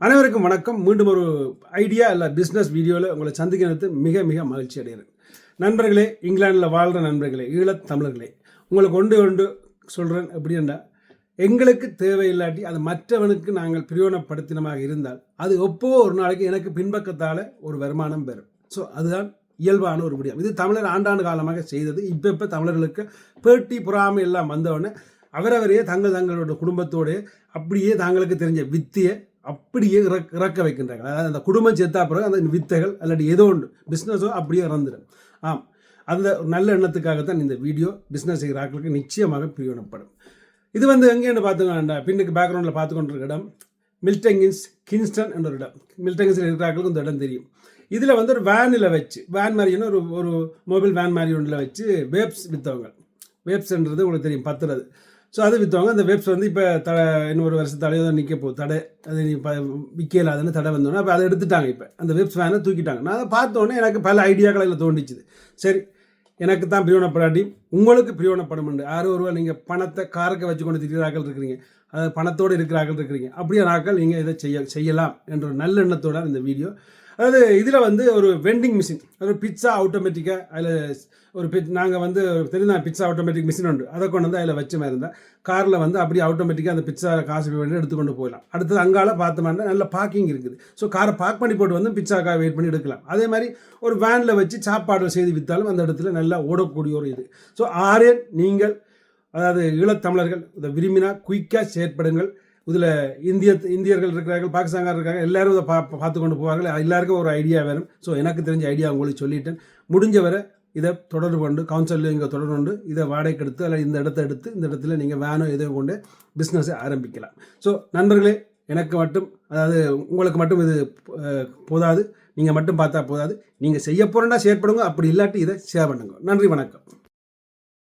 அனைவருக்கும் வணக்கம். மீண்டும் ஒரு ஐடியா இல்லை பிஸ்னஸ் வீடியோவில் உங்களை சந்திக்கிறது மிக மிக மகிழ்ச்சி அடைகிறேன். நண்பர்களே இங்கிலாந்தில் வாழ்கிற நண்பர்களே ஈழத் தமிழர்களே உங்களை கொண்டு கொண்டு சொல்கிறேன் எப்படின்னா எங்களுக்கு தேவையில்லாட்டி அது மற்றவனுக்கு நாங்கள் பிரயோஜனப்படுத்தினமாக இருந்தால் அது எப்போ ஒரு நாளைக்கு எனக்கு பின்பக்கத்தால் ஒரு வருமானம் பெறும். ஸோ அதுதான் இயல்பான ஒரு விடயம் இது தமிழர் ஆண்டாண்டு காலமாக செய்தது. இப்போ இப்போ தமிழர்களுக்கு பேட்டி புறாமை எல்லாம் வந்தவுடனே அவரவரையே தங்கள் தங்களோட குடும்பத்தோடு அப்படியே தாங்களுக்கு தெரிஞ்ச வித்தியை அப்படியே இறக்க இறக்க வைக்கின்றார்கள். அதாவது அந்த குடும்பம் செத்தா பிறகு அந்த வித்தைகள் இல்லாட்டி ஏதோ ஒன்று பிஸ்னஸோ அப்படியே இறந்துடும். ஆம். அந்த நல்ல எண்ணத்துக்காகத்தான் இந்த வீடியோ பிஸ்னஸ் செய்கிறாக்களுக்கு நிச்சயமாக பிரயோஜனப்படும். இது வந்து எங்கேன்னு பார்த்துக்கோண்டா பின்னுக்கு பேக்ரவுண்டில் பார்த்து கொண்டிருக்க இடம் மில்டங்கின்ஸ் கின்ஸ்டன் என்ற ஒரு இடம். மில்டங்கின்ஸில் இருக்கிறாக்களுக்கு இந்த இடம் தெரியும். இதில் வந்து ஒரு வேனில் வச்சு வேன் மாதிரி ஒரு ஒரு மொபைல் வேன் மாதிரி ஒன்றில் வச்சு வேப்ஸ் விற்றவங்க வேப்ஸ்ன்றது உங்களுக்கு தெரியும் பத்துறது. ஸோ அதை விற்றவங்க அந்த வெப்ஸ் வந்து இப்போ த இன்னொரு வருஷத்தாலேயோ தான் நிற்க போகுது. தடை அது நீ இப்போ விற்கலாதுன்னு தடை வந்தோடனே அப்போ அதை எடுத்துட்டாங்க இப்போ. அந்த வெப்ஸ் வேனை தூக்கிட்டாங்க. நான் அதை பார்த்தோன்னே எனக்கு பல ஐடியாக்கள் அதில் தோண்டிச்சுது சரி எனக்கு தான் பிரியோணப்படாட்டி உங்களுக்கு பிரியோணப்படும் யாரோ ஒருவர் நீங்கள் பணத்தை காரக்க வச்சு கொண்டு திரிகிறார்கள் இருக்கிறீங்க. அதாவது பணத்தோடு இருக்கிறார்கள் இருக்கிறீங்க. அப்படியே நாக்கள் நீங்கள் இதை செய்ய செய்யலாம் என்ற ஒரு நல்ல எண்ணத்தோட இந்த வீடியோ அதாவது இதில் வந்து ஒரு வெண்டிங் மிஷின் ஒரு பிட்சா ஆட்டோமேட்டிக்காக அதில் ஒரு பிட் நாங்கள் வந்து தெரிஞ்ச பிட்சா ஆட்டோமேட்டிக் மிஷின் உண்டு. அதை கொண்டு வந்து அதில் வச்ச மாதிரி இருந்தால் காரில் வந்து அப்படியே ஆட்டோமேட்டிக்காக அந்த பிட்சா காசு வேண்டி எடுத்துக்கொண்டு போகலாம் அடுத்தது அங்கால பார்த்தோம்னா நல்ல பார்க்கிங் இருக்குது. ஸோ காரை பார்க் பண்ணி போட்டு வந்து பிட்சாக்காக வெயிட் பண்ணி எடுக்கலாம். அதே மாதிரி ஒரு வேனில் வச்சு சாப்பாடு செய்து விற்றாலும் அந்த இடத்துல நல்லா ஓடக்கூடிய ஒரு இது. ஸோ ஆரே நீங்கள் அதாவது ஈழத்தமிழர்கள் இதை விரும்பினா குயிக்காக செயற்படுங்கள். இதில் இந்திய இந்தியர்கள் இருக்கிறார்கள் பாகிஸ்தான்கார் இருக்காங்க எல்லாரும் இதை பா பார்த்து கொண்டு போவார்கள். எல்லாருக்கும் ஒரு ஐடியா வேணும். ஸோ எனக்கு தெரிஞ்ச ஐடியா உங்களுக்கு சொல்லிட்டேன். முடிஞ்ச வரை இதை தொடர்பு கொண்டு கவுன்சிலில் இங்கே தொடர்பு கொண்டு இதை வாடகைக்கு எடுத்து அல்ல இந்த இடத்த எடுத்து இந்த இடத்துல நீங்கள் வேனோ இதை கொண்டு பிஸ்னஸை ஆரம்பிக்கலாம். ஸோ நண்பர்களே எனக்கு மட்டும் அதாவது உங்களுக்கு மட்டும் இது போதாது. நீங்கள் மட்டும் பார்த்தா போதாது. நீங்கள் செய்ய போகிறேன்னா ஷேர் பண்ணுங்க அப்படி இல்லாட்டி இதை ஷேர் பண்ணுங்க. நன்றி வணக்கம்.